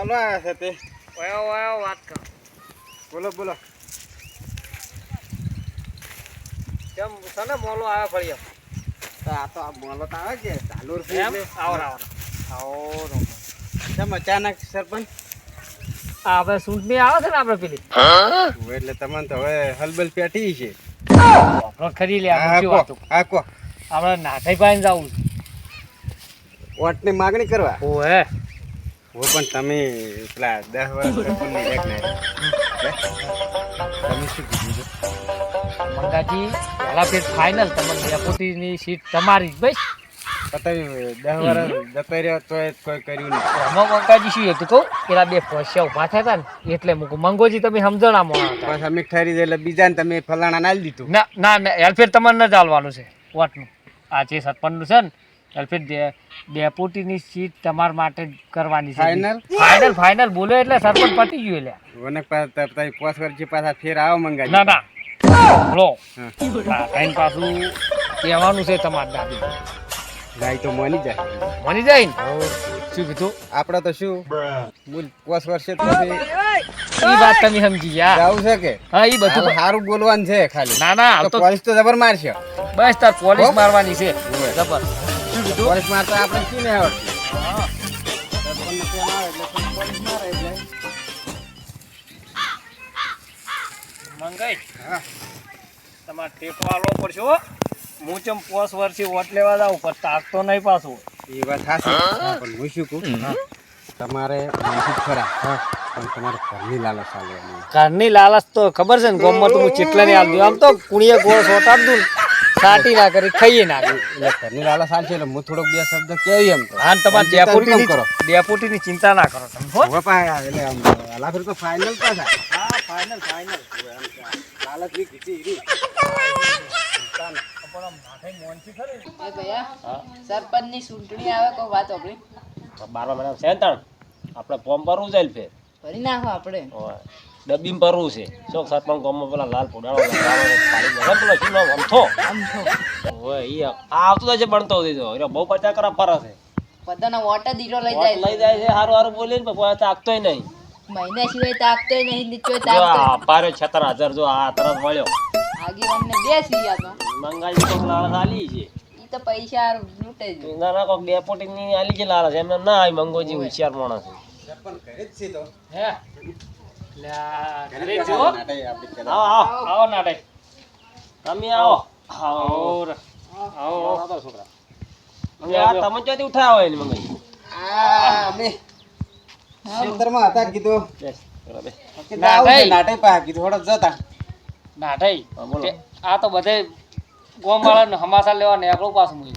પેલો આવ્યા છે તે. ઓયો ઓયો વાત કર. બોલો બોલો. કેમ સને મોલો આવ્યો ફળિયો? તો આ તો આ મોલો તો આવે કે ચાલુ એમ? એટલે. આવો આવો આવો. કેમ અચાનક સરપંચ? આ સૂંટની આવે છે ને આપણે પેલી? એટલે તમને તો હવે હલબલ પેટી છે. આપણે ખરી લે હા કો આપણે નાથાઈ પાસે જવું ઓટની માગણી કરવા. ઓહે હો પણ તમે પેલા દસ વર્ષ સરપંચની એક ને હે? તમે શું કીધું છે? મંગાજી પહેલા ફેર ફાઇનલ તમને ડેપોટીની સીટ તમારી જ બસ પણ તમે દસ વર્ષ જતો રહ્યો તો કોઈ કર્યું નહીં. એમાં મંગાજી શું હતું કહું? પેલા બે ફોસ્યા ઊભા થયા ને એટલે મૂકું મંગોજી તમે સમજણા મોણા બસ અમે ઠરી જાય એટલે બીજાને તમે ફલાણા નાલી દીધું. ના ના હેલ્ફેર તમારે ન ચાલવાનું છે. વોટનું આ જે સરપંચનું છે ને ડે ડેપ્યુટીની સીટ તમારા માટે કરવાની છે. ફાઇનલ ફાઇનલ ફાઇનલ બોલો એટલે સરપંચ પતી ગયું એટલે. વનક પાછા તમે પાંચ વર્ષ પાછા ફેર આવો મંગાવી ના ના. લો. ટાઈમ પાછું કહેવાનું છે તમારા દાદી. ગાય તો મની જાય. મની જાય ને? શું કીધું? આપણે તો શું? બોલ પાંચ વર્ષે તો એ વાત તમે સમજી ગયા. આવું છે કે? હા એ બધું સારું બોલવાનું છે ખાલી. ના ના તો પોલીસ તો જબર મારશે. બસ તાર પોલીસ મારવાની છે. જબર. કીધું. પોલીસ મારતા આપણે શું મંગાઈ? હા. તમારે ટેકો આલવો પડશે હું. ચમ પોસ વર્ષથી વોટ લેવા જાઉં પણ તાકતો નહીં પાછું. એ વાત સાચી પણ હું શું કહું? તમારે માનસિક ખરા. પણ તમારે ઘરની લાલચ ચાલવાની ઘરની લાલચ તો ખબર છે ને ગમમાં તો હું ચેટલા નહીં આલતું આમ તો કુણીએ ગોળ સોટાડ દઉં સાટી ના કરી ખાઈએ ના કરી. એટલે ઘરની લાલચ ચાલશે એટલે હું થોડોક બે શબ્દ કેવી એમ તો. હા તમારે ચિંતા કેમ ડેપોટીની કરો ડેપોટીની ચિંતા ના કરો તમે હો. એટલે આમ આલા ફેર તો ફાઇનલ પાછા હા ફાઇનલ ફાઇનલ લાલચ બી કીધી રી. સરપંચની સરપંચની ચૂંટણી આવે કોઈ વાત આપણી બારમા મહિના છે આપણે ફોર્મ ભરવું જાય ફેર. ભરી નાખો આપણે. ડબ્બી ભરવું છે. ચોક સાતમાં ગામમાં પેલા લાલ પોડાળો પેલો ચૂલો અમથો અમથો ઈ આવતો તો છે બનતો દીધો એટલે બહુ પચા કરા ફરે છે. બધાના વોટર દીરો લઈ જાય લઈ જાય છે હારું હારું બોલે ને પણ તાકતોય નહીં. મહિના સિવાય તાકતોય નહીં નીચો તાકતો આ પાર્યો છત્તર હજાર જો આ તરત મળ્યો આગેવાનને બે સિયા તો. મંગાઈ તો લાળ આલી છે. તો પૈસા લૂટે ના ના કોક ડેપોટી ની આલી છે લાળસ. એમ ના આવી મંગોજી હોશિયાર માણસ છે સરપંચ ઘરે જ છે તો. હે? ઘરે જો. આવો આવો આવો. નાટક તમે આવો. આવો. આવો. આવો. છોકરા. તમે ચોથી ઉઠાવો એને મંગાઈ અમે ખેતરમાં હતા કીધું. કીધું જતા. આ તો બધે હમાસા લેવા ને આપણું પાછું મૂકી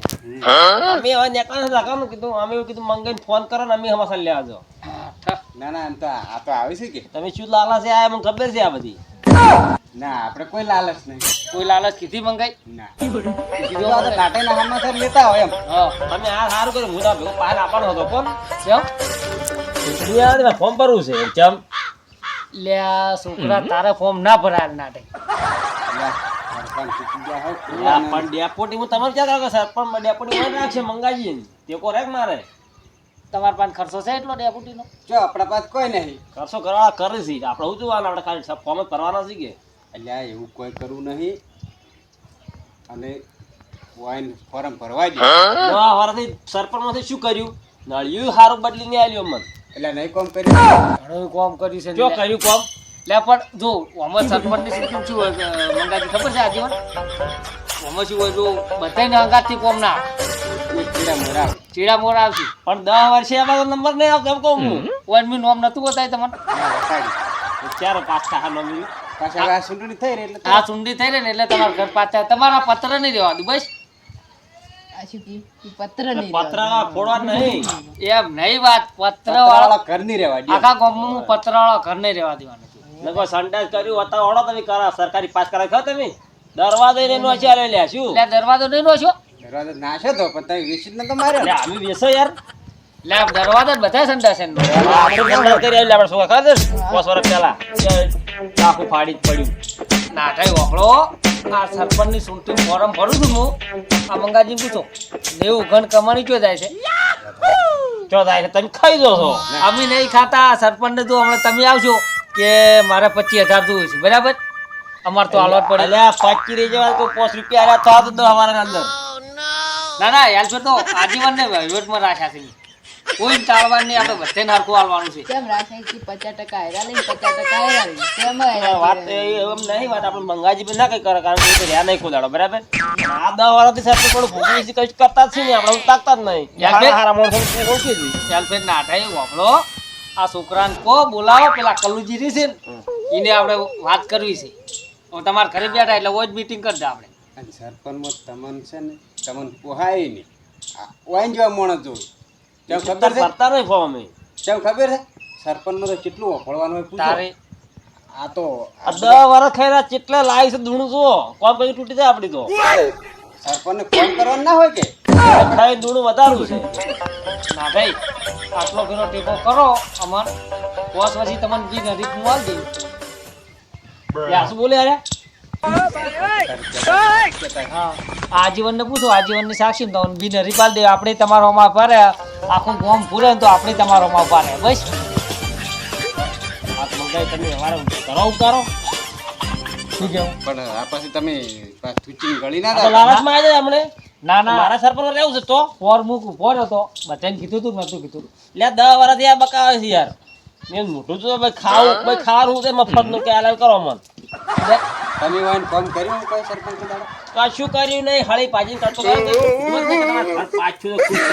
અમે હવે લાગવાનું કીધું. અમે કીધું મંગાઈને ફોન કરો ને અમે હમાસા લેવા જાઓ. ના ના એમ તો આ તો આવે છે કે. તમે શું લાલચ છે આ મને ખબર છે આ બધી. ના આપણે કોઈ લાલચ નહીં. કોઈ લાલચ કીધી મંગાઈ? ના. કીધું આ તો નાટકના સર લેતા હોય એમ. તમે આ સારું કર્યું. હું તો ભેગો પાર આપવાનો હતો કોણ? કેમ ફોર્મ ભરવું છે ચમ? લે આ છોકરા તારે ફોર્મ ના ભરાય નાટક પણ ડેપોટી હું તમારે ક્યાં કરો સર પણ ડેપોટી મને રાખશે મંગાવીએ. ને તે કો રેક મારે. તમારા પાસે ખર્ચો છે એટલો ડેપુટીનો જો આપણા પાસે કોઈ નહીં. ખર્ચો કરવા કરે છે. આપણે શું જોવાનું આપણે ખાલી ફોર્મ જ ભરવાના છે કે? એટલે એવું કોઈ કરવું નહીં. અને વાઈન ફોર્મ ભરવા જ નવા વારથી સરપંચમાંથી શું કર્યું? નળિયું સારું બદલીને આવ્યો મન એટલે નહીં કોમ કરી ઘણું કોમ કર્યું છે જો કર્યું કોમ. લે પણ જો ઓમાં સરપંચની સિસ્ટમ શું હોય મંગાજી ખબર છે આજીવન ઓમાં શું હોય જો બધાને અંગાતથી કોમ ના. એક. ચીડા મોર આવશે પણ દસ વર્ષે અમારો નંબર નહીં આવતો એમ કહું હું. ઓનમી નોમ નતું બતાય તમને? ચારો પાંચ નંબર પાછા સુંડી થઈ રહી એટલે આ સુંડી થઈ ને એટલે તમારા ઘર પાછા તમારા પત્ર નહીં રહેવા દઉં બસ. આ શું કી ઈ પત્ર નહીં પત્ર નહીં. એમ નહીં વાત પત્ર વાળો ઘર નહીં રહેવા આખા ગામમાં હું પત્ર વાળો ઘર નહીં રહેવા દેવાનું. સંડાસ કર્યું હતા ઓળો તમે કરા સરકારી પાસ કરાવી તમે. દરવાજો એને નો ચાલે શું? એટલે દરવાજો નહીં નો છો? દરવાજો નાશે તો પણ તમે વેસી ને તો માર્યો. લે ને. અમે યાર. એટલે દરવાજા બધા સંડાસે ને આપણે કરી આવી આપણે શું ખાધે પાંચ વર્ષ પહેલા. આખું ફાડી જ પડ્યું. નાટાઈ ઓકળો આ સરપંચની સુનતી ફોરમ ભરું છું હું. આ મંગાજી પૂછો. નેવું ઘણ કમાણી ક્યો જાય છે? ક્યો થાય છે? તમે ખાઈ દો છો. અમે નહીં ખાતા. સરપંચને તો હમણાં તમે આવશો કે મારે પચીસ હજાર જોવું છે. બરાબર? અમારે તો હાલત પડે. રહી જવા તો પાંચ રૂપિયા તો આ તો દસ અંદર. ના ના યાર ફેર તો આજીવન ને વહીવટમાં રાખ્યા છે. કોઈ ટાળવાનું નહીં આપણે બધે નારખું આલવાનું છે. કેમ રાખે કે પચાસ ટકા હેરા લઈ પચાસ ટકા હેરા લઈ કેમ આ વાત એમ નહીં વાત આપણે મંગાજી પર ના કઈ કરે કારણ કે રહ્યા નહીં કોઈ બરાબર? આ દસ વાળાથી સાથે થોડું ભૂખી છે કઈ કરતા જ છે ને આપણે તાકતા જ નહીં. યાર બે- હારા માણસો ઓળખી જ ચાલ ફેર નાટાઈ વાપરો આ છોકરાને કો બોલાવો પેલા કલુજી રહી છે ને એને આપણે વાત કરવી છે. તમારે ઘરે બેઠા એટલે રોજ મીટિંગ કરતા આપણે. અને સરપંચમાં તમન છે ને તમન પોહાય નહીં. આ વાઈન જેવા માણસ જોયું તેમ ખબર છે? કરતા નહીં ફોર્મ અમે. તેમ ખબર છે? સરપંચમાં તો કેટલું વખોડવાનું હોય તારે આ તો દસ વર્ષ ખાઈ કેટલા લાવી છે ધૂણું જુઓ. કોમ કઈ તૂટી જાય આપડી તો. સરપંચને ફોન કરવાનું ના હોય કે? ખાઈ ધૂણું વધારવું છે. ના ભાઈ આટલો ઘેરો ટેકો કરો. અમાર પોસ પછી તમને જી નજીક હું દઈ શું બોલે અરે આજીવન ને પૂછો આજીવનની સાક્ષી તો બી નરી પાલ દે આપણે તમારો માં પારે આખું ગોમ પૂરે તો આપણે તમારો માં પારે બસ. આ મંગાઈ તમે વારે કરો ઉતારો. શું કેવું? પણ આ પછી તમે પાછું ગળી ના આ તો આવી જાય હમણે. ના ના. મારા સરપંચ રહેવું છે તો. પોર મૂક પોર હતો. બધાને કીધું તું નતું કીધું લે દસ વર્ષથી આ બકાવે છે યાર. મેં મોટું તો ભાઈ ખાવું ભાઈ ખાવાનું છે મફતનું કે આલાલ કરો મન તમે કર્યું કોઈ સરપંચ દાડો? કશું કર્યું નહીં હળી પાછી કરતો પાછું તો ખુશ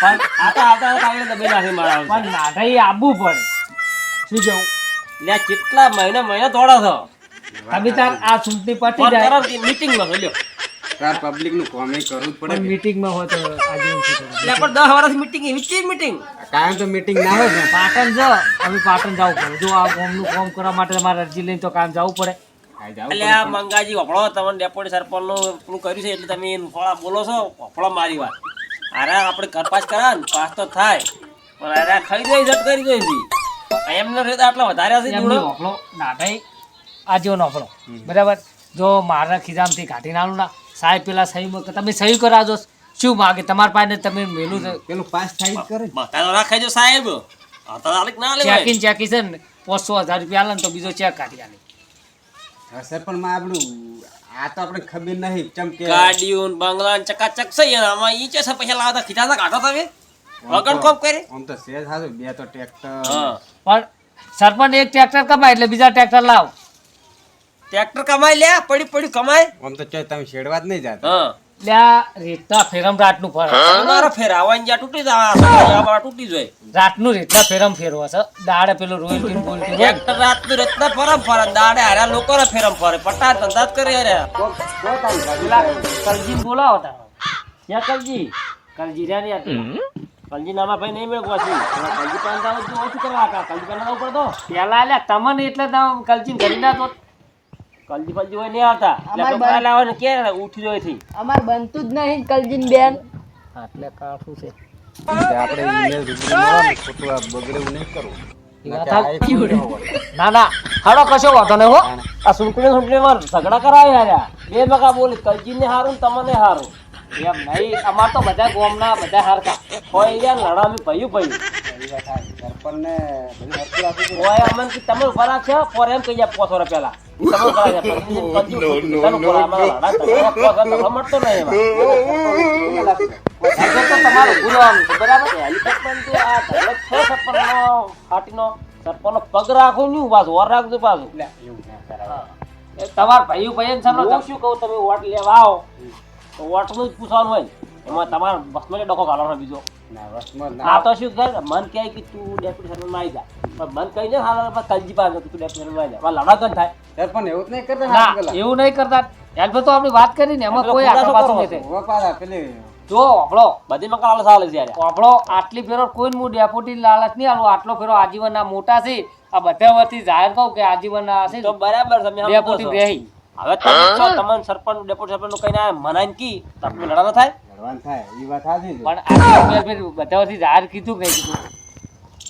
પણ આ તો આવતા આવતા આગળ દબાઈ નાખે મારા પણ નાઠાઈ આવવું પડે. શું જવું લે કેટલા મહિના મહિના દોડો છો? તમે તાર આ સુધી પટી જાય. મીટિંગ કે લ્યો તાર પબ્લિકનું કોમે કરવું જ પડે. મીટિંગમાં હોય તો આજે એટલે પણ દસ વર્ષ મીટિંગ એવી ચી મીટિંગ કાયમ તો મીટિંગ ના હોય ને. પાટણ જો અમે પાટણ જવું પડે. જો આ ગામનું કામ કરવા માટે તમારે અરજી લઈને તો કામ જવું પડે. આ એટલે આ મંગાજી વફળો તમને ડેપોટી સરપંચનું પેલું કર્યું છે એટલે તમે ફળા બોલો છો વફળો મારી વાત. અરે આપણે કરપાસ કરા ને પાસ તો થાય. પણ અરે દઈ જટ કરી દઈ હતી એમને રહેતા આટલા વધારે ઓફળો ના ભાઈ આજીવન ઓફળો બરાબર? જો મારા ખિજામથી કાઢી નાલું ના. સાહેબ પેલા સહી. તમે સહી કરાવજો. શું માગે? તમારા પાસે તમે મેલું પેલું પાસ થાય જ કરે. બતા રાખજો સાહેબ. આ તો ના ચેકી છે ને પાંચસો હજાર રૂપિયા આલે ને તો બીજો ચેક કાઢી આલે. હશે પણ માં આપણું આ તો આપણે ખબર નહીં ચમ કે ગાડીઓન ને બંગલા ને ચકાચક છે આમાં ઈ છે પૈસા લાવતા ખીચાતા કાઢો તમે. વગર કોમ કરે. આમ તો સેજ હારું બે તો ટ્રેક્ટર. પણ સરપંચ એક ટ્રેક્ટર કમાય એટલે બીજા ટ્રેક્ટર લાવ. ટ્રેક્ટર કમાઈ લે પડી પડી કમાય. આમ તો ચોય તમે શેડવા જ નહીં જાતા. હા. એટલે રેતા ફેરમ રાતનું ફર. તમારો ફેર આવવાની જ્યાં તૂટી જાય આ તૂટી જાય. રાતનું રેતા ફેરમ ફેરવા છે. દાડે પેલું રોયલ ટીમ બોલ કે ટ્રેક્ટર રાતનું રેતા ફરમ ફરે દાડે હારે લોકો ફેરમ ફરે. પટાર ધંધા જ કરે પેલા કલજી બોલાવો તા ક્યાં કલજી? કલજી રહ્યા રે યાર. કલજી નામા ભાઈ નહીં મેળવો છું કલજી પાંડા ઓછું કરવા કા? કલજી પાંડા ઉપર દો પેલા લ્યા તમને એટલે કલજી ઘરી ના તો કલજી ફલજી હોય નહીં આવતા. અમાર લાવવાનું કે ઉઠી જોઈ થી અમાર બનતું જ નહીં કલજીન બેન. એટલે કાઠું છે. આપણે ઈમેલ રૂબરૂ ખોટું આ બગડેવું નહીં કરવું. ના વાત. ન હાડો કશો વાંધો નહીં હો. આ સુંકડી સુંકડી માં ઝઘડા કરાવી હાર્યા બે મકા બોલી કલજી ને હારું તમને હારું. એમ નહીં અમાર તો બધા ગોમના બધા હારકા. હોય યાર લડામી ભયું ભયું. તમે ઊભા રાખશો પોર એમ કહી જાય પોસ રાખ્યા. પગ રાખો નહીં પાછું ઓર રાખજો પાછું તમારા ના ભાઈઓ ભાઈ સામે શું કહું તમે વોટ લેવા આવો તો વોટનું જ પૂછવાનું હોય એમાં તમારે બસમાં ડખો કાઢવાનો બીજો ના, ના. આ તો શું કરે મન કહે કે તું ડેપ્યુટી સરપંચમાં આવી જા. પણ મન કહી દે હાલ કલજી પાસે તું ડેપ્યુટી સરપંચમાં આવી જા. એમાં લડા થાય. સરપંચ એવું નહીં કરતા ના હાથ પેલા. એવું નહીં કરતા. યાર તો આપણી વાત કરી ને એમાં કોઈ આગળ પાછું કરવો નહીં થાય. ઊભા પાછા પેલી જો આપણો બધી માં કાલે ચાલે છે આપણો આટલી ફેરો કોઈ હું ડેપોટી લાલચ નહીં આલું આટલો ફેરો આજીવન ના મોટા છે. આ બધા વતી જાહેર કહું કે આજીવન ના હશે તો બરાબર તમે ડેપોટી હવે તમે તમને સરપંચ ડેપ્યુટી સરપંચનું કઈ ના મનાઈને કી તમને લડા ના થાય? ભગવાન થાય એ વાત સાચી છે. પણ આટલી ફેર બધા વતી જાહેર કીધું કે કીધું.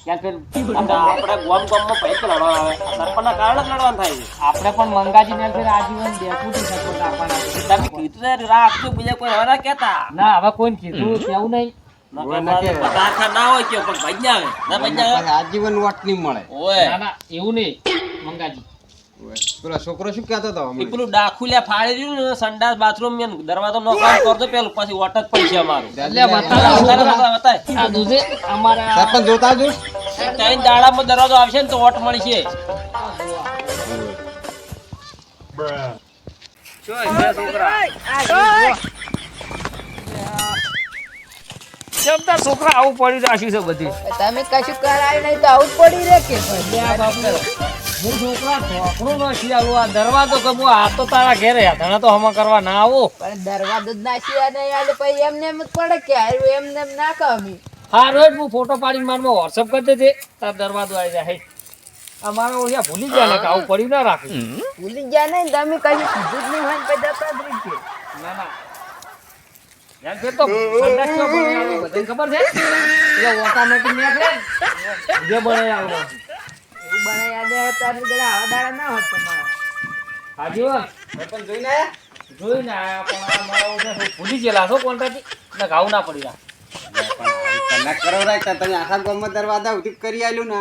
યાર ફેર આપણે આપણે ગોમ ગોમમાં પૈસ લડવા આવે. સરપંચના કારણે જ લડવાનું થાય આપણે પણ મંગાજીને ફેર આજીવન ડેપ્યુટી સરપંચ આપવાના તમે કીધું છે રાખજો બીજા કોઈ હવે કહેતા. ના હવે કોઈને કીધું કેવું નહીં? હોય ના કે. પતાખા ના હોય કે પણ ભાઈ આવે. ભાઈ આવે. પછી આજીવન વોટ નહીં મળે. ઓય. ના ના એવું નહીં મંગાજી. પેલો છોકરો શું કહેતો હતો હમણાં? પેલું ડાખુલિયા ફાડી રહ્યું ને સંડાસ બાથરૂમ મેં દરવાજો નો કામ કરતો પેલું પછી વોટ જ પડશે અમારું. એટલે બતાવો. બતાય, બતાય, બતાય. આ દૂધે અમારા સરપંચ જોતા જો ત્રણ દાડામાં દરવાજો આવશે ને તો વોટ મળશે. ચમતા છોકરા આવું પડી રાખ્યું છે બધી? તમે કશું કરાયું નહીં તો આવું પડી રહે કે. હું છોકરા છોકરો ન શિયાળું આ દરવાજો કે હું આ તો તારા ઘેરે તને તો હમા કરવા ના આવો. પણ દરવાજો જ નાખ્યા નહીં આલે પછી એમને એમ જ પડે કે હારું એમને એમ ના કમી હા રોજ હું ફોટો પાડીને મારમાં વોટ્સઅપ કરી દેજે. તાર દરવાજો આવી જાય મારો ઓળિયા ભૂલી ગયા ને કે આવું પડ્યું ના રાખ્યું ભૂલી ગયા નહીં તમે કશું કીધું જ નહીં હોય ને પછી જતા જ રહી છે ના ના. યાર ફેર તો સંડાસ કેવો બનાવી આલો બધાને ખબર છે? એટલે ઓટોમેટિક નીકળે જે બનાવી આલો એવું બનાવી યાદ આવે બધા આવા ના હોત તમારા હાજી હો. સરપંચ જોઈને આયા? જોઈને આયા પણ આ મારા ભૂલી ગયેલા છો કોન્ટ્રાક્ટ ને ઘાવ ના પડી કરો રાખતા તમે આખા ગમત દરવાજા ઉધી કરી આલ્યું ને.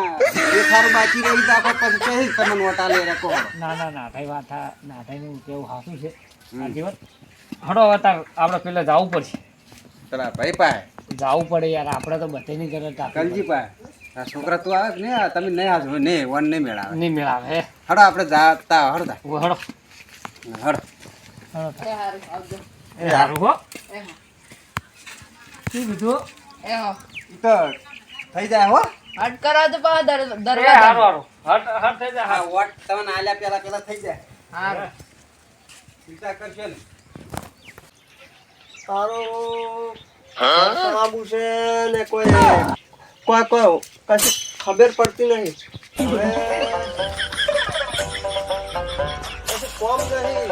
એ સારું બાકી રહી તો આખો પછી કહી તમને વોટ આલે રાખો? ના ના ના થાય વાત ના થાયનું કેવું હાસું છે. આ જીવન હડો હવે આપણે પેલા જવું પડશે. પેલા ભાઈ પાય જવું પડે યાર આપણે તો બધાની ઘરે કલજી પાસે? આ છોકરા તું આવે ને તમે નહીં આવજો નહીં વન નહીં મેળાવે. નહીં મેળાવે હે. હડો આપણે જાતા હડતા ઓ હડો. હડો. હડો એ હારું આવજો. એ સારું હો. એ હા. શું કીધું? એ હો. તો થઈ જાય હો. હટ કરો તો પા દરવાજા એ હારું હારું. હટ હટ થઈ જાય હા. વોટ તમને આલ્યા પેલા પેલા થઈ જાય. હારું ચિંતા કરશો ને તારું આબુ છે ને કોઈ કોઈ કોઈ કશું ખબર પડતી નહીં. કોમ નહીં.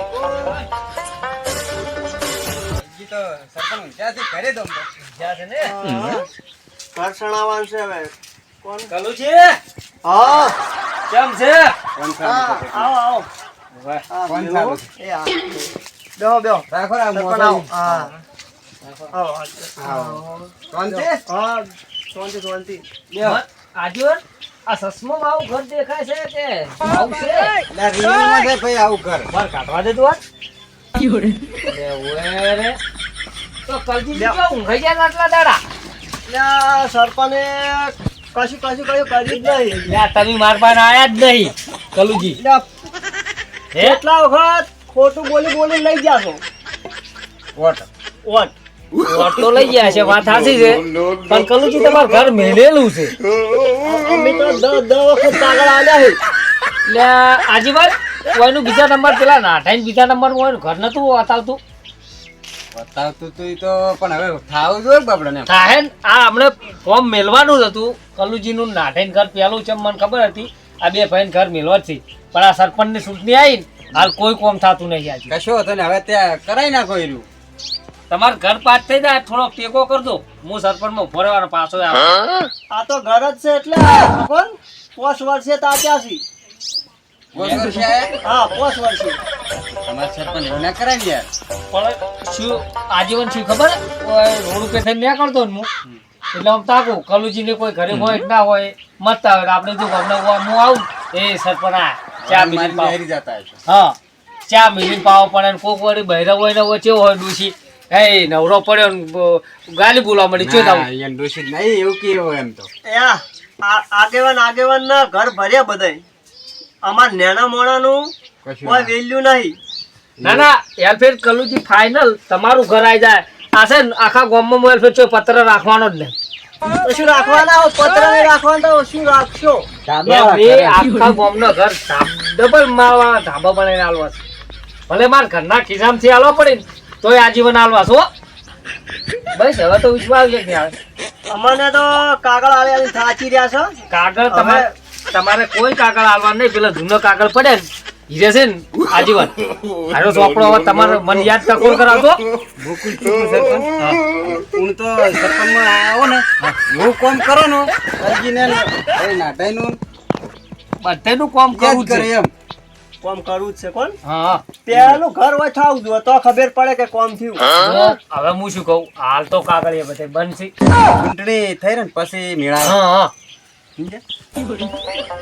તો સરપંચ ત્યાંથી ઘરે દઉં તો જ્યાં છે ને? ઘર સણાવવાનું છે હવે. કોણ? કલું છે? હા. કેમ છે? આવો આવો. વાહ. કોણ. એ બેહો બેહો. રાખો આવો હા. આવો આવો. કોણ છે હા શાંતિ શાંતિ. બેહો. આજુબાજુ આ સસમો આવું ઘર દેખાય છે કે આવું છે? લા, છે ભાઈ આવું ઘર. બાર કાઢવા દે તું આજ લે ઓય રે તો કલજી લે. કેવું ઊંઘાઈ ગયા ને આટલા દાડા? એટલે સરપંચે કશું કશું કયું કરી જ નહીં. લે તમે મારવાના આયા જ નહીં કલુજી. એટલા વખત? ખોટું બોલી બોલી લઈ ગયા છો વોટ વોટ વોટ તો લઈ ગયા છે વાત સાચી છે પણ કલુજી તમારું ઘર મેલેલું છે. અમે તો દ દ વખત કાગળ આલ્યા છે એટલે આજીભાઈ કોઈનું બીજા નંબર પેલા નાઠાઈ બીજા નંબર હોય ઘર નતું બતાવતું બતાવતું તું તો પણ હવે થાવું જોઈએ બાપડાને. થાય ને આ હમણે ફોર્મ મેલવાનું જ હતું. કલુજીનું નાઠાઈન ઘર પેલું છે મને ખબર હતી. આ બે ભાઈ ઘર મેલવા જ છે પણ આ સરપંચની ચૂંટણી આવી ને હાલ કોઈ કોમ થતું નહીં આજે. કશો હતો ને હવે ત્યાં કરાઈ નાખો એનું. તમાર ઘર પાછ થઈ જાય થોડો ટેકો કરજો. હું સરપંચમાં માં રહેવાનો પાછો આવે. આ તો ઘર જ છે એટલે કોણ પોસ વર્ષે તાત્યા છે. પોસ વર્ષે હા પોસ વર્ષે. તમારા સરપંચ એના કરાવી યાર પણ શું આજીવન શું ખબર? ઓય રોડ ઉપર થઈને ને હું. એટલે આમ તાકું કલુજીને કોઈ ઘરે હોય કે ના હોય મત આવે આપણે જો ઘરના હોય, હું આવું એ સરપંચ આ. ચા મિલી મારી જતા હશે. હા ચા મિલી પાવ પડે ને કોક વળી બહેરા હોય ને હોય હોય ડૂસી એ નવરો પડ્યો ને ગાલી બોલવા મળી ચો ના, એને દોષિત નહીં એવું કે હોય એમ તો. એ આ આ- આગેવાન આગેવાન ના ઘર ભર્યા બધાય. અમાર નેના મોણાનું કોઈ વેલ્યુ નહીં. ના ના એલફેર કલુજી ફાઇનલ તમારું ઘર આવી જાય. આ છે ને આખા ગામમાં હું એલફેર ચો પત્ર રાખવાનો જ નહીં શું રાખવાના પત્ર નહીં રાખવાના તો શું રાખશો. આખા ગામનો ઘર ડબલ મારવા ધાબા બનાવીને આલવા છે. ભલે માર ઘરના ખિસ્સામાંથી આલવા પડે ને તોય આજીવન આલવા છો બસ હવે તો વિશ્વાસ છે કે આવે. અમને તો કાગળ આવે સાચી રહ્યા છો. કાગળ તમારે તમારે કોઈ કાગળ આલવા નહીં પેલો જૂનો કાગળ પડે ને હીરે છે ને આજીવન. હારો ચોપડો હવે તમારે મને યાદ ટકોર કરાવતો? હું. તો સરપંચમાં આવો ને. હું કોમ કરો ને. અરજીને નાટાઈનું બધાનું કામ કરવું જ કરે એમ. કોમ કરવું જ છે કોણ? હા. પેલું ઘર હોય થાવ જો તો ખબર પડે કે કોમ થયું. હવે હું શું કહું? હાલ તો કાગળિયા બધે બંધ છે. ચૂંટણી થઈ ને પછી મેળા હા હા.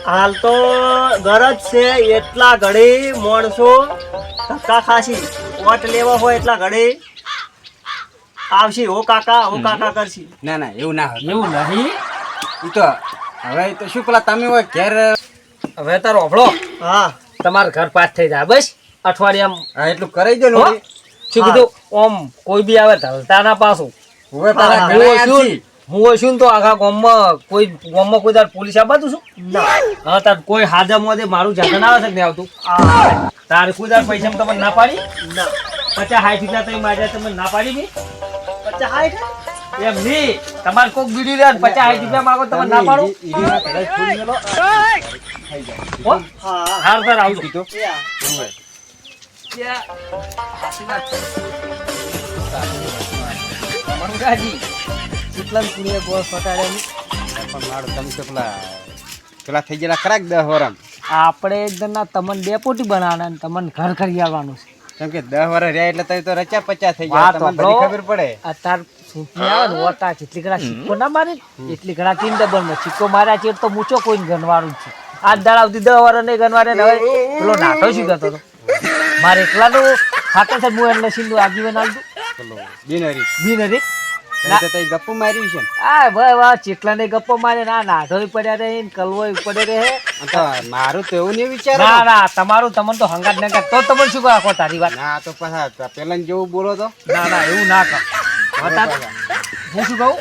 હાલ તો ગરજ છે. એટલા ઘડી માણસો ધક્કા ખાશી. વોટ લેવા હોય એટલા ઘડી આવશે. હો કાકા ઓ કાકા કરશી. ના ના એવું ના એવું નહીં? તો હવે તો શું પેલા તમે હોય ઘેર હવે તારો ઓફળો હા. તમાર ઘર પાસ થઈ જાય. બસ અઠવાડિયામાં. હા એટલું કરાઈ દે? લોડી શું કીધું? ઓમ કોઈ બી આવે ધલતા ના પાછું. હવે તારા ઘરે છું હું છું તો આખા ગામમાં કોઈ ગામમાં કોઈ તાર પોલીસ આપવા તું છું હા તાર કોઈ હાજર મોદે મારું જાતન આવે છે કે નહીં આવતું? તારે કોઈ તાર પૈસા તમને ના પાડી? ના. પચાસ સાઠ રૂપિયા તમે માર્યા તમે ના પાડી બી પચાસ હાઈઠ? એમ નહીં તમારે કોક બીડી લે પચાસ રૂપિયા માગો તમે ના પાડો હાર તાર આવું કીધું. મંગાજી કેટલા કુણીએ પણ મારો તમે તો પેલા થઈ ગયેલા ખરાક દહ વરમ આપણે એકદમ ના તમને ડેપોટી બનાવવાના ને તમને ઘર કરી આવવાનું છે કેમ કે દહ વરસ રહ્યા એટલે તો રચા પચા થઈ જાય ગયા તમને. ખબર પડે અત્યાર ચૂંટણી આવે ને ઘણા સિક્કો ના મારે એટલી ઘણા તીન ડબલમાં. સિક્કો માર્યા છે તો મૂચો કોઈ ગણવાનું છે? આજ દાડા સુધી દસ વાર નહીં ગણવારે હવે? પેલો નાટો શું કરતો હતો? મારે એકલાનું ખાતર છે હું એમને સીધું આજીવન આવતું પેલો બિનહરી બી નથી તમે તો તઈ ગપ્પુ માર્યું છે આ ભાઈ વાહ ચેટલા ને ગપ્પો મારે ના નાટો પડ્યા રહે ને કલવો પડે રહે. તો મારું તો એવું નહીં વિચાર. ના ના તમારું તમને તો હંગાત ના તો તમને શું કહો તારી વાત? ના તો પાછા પેલા જેવું બોલો તો. ના ના એવું ના કર હું શું કહું.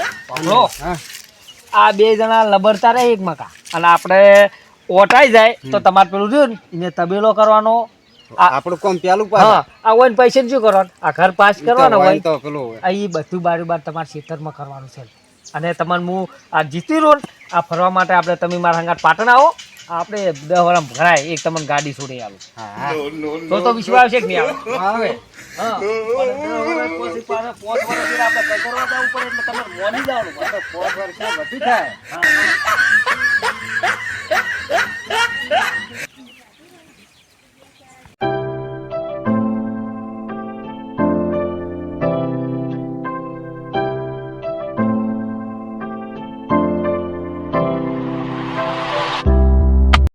આ બે જણા લબરતા રહે એક મકા. અને આપણે ઓટાઈ જાય તો તમારે પેલું રહ્યું ને એને તબેલો કરવાનો. આપણું કોમ પેલું હા આ હોય ને પૈસા શું કરવાનું? આ ઘર પાસ કરવાનો હોય તો પેલું આ એ બધું બારી બાર તમારે ખેતરમાં કરવાનું છે. અને તમારે હું આ જીતી રહ્યો ને આ ફરવા માટે આપણે તમે મારા હંગાત પાટણ આવો. આપણે દસ વર્ષ ભરાય. એક તમને ગાડી છોડી આવું તો તો વિશ્વાસ છે કે નહીં આવે આપણે જવું પડે એટલે મોની જવાનું થાય.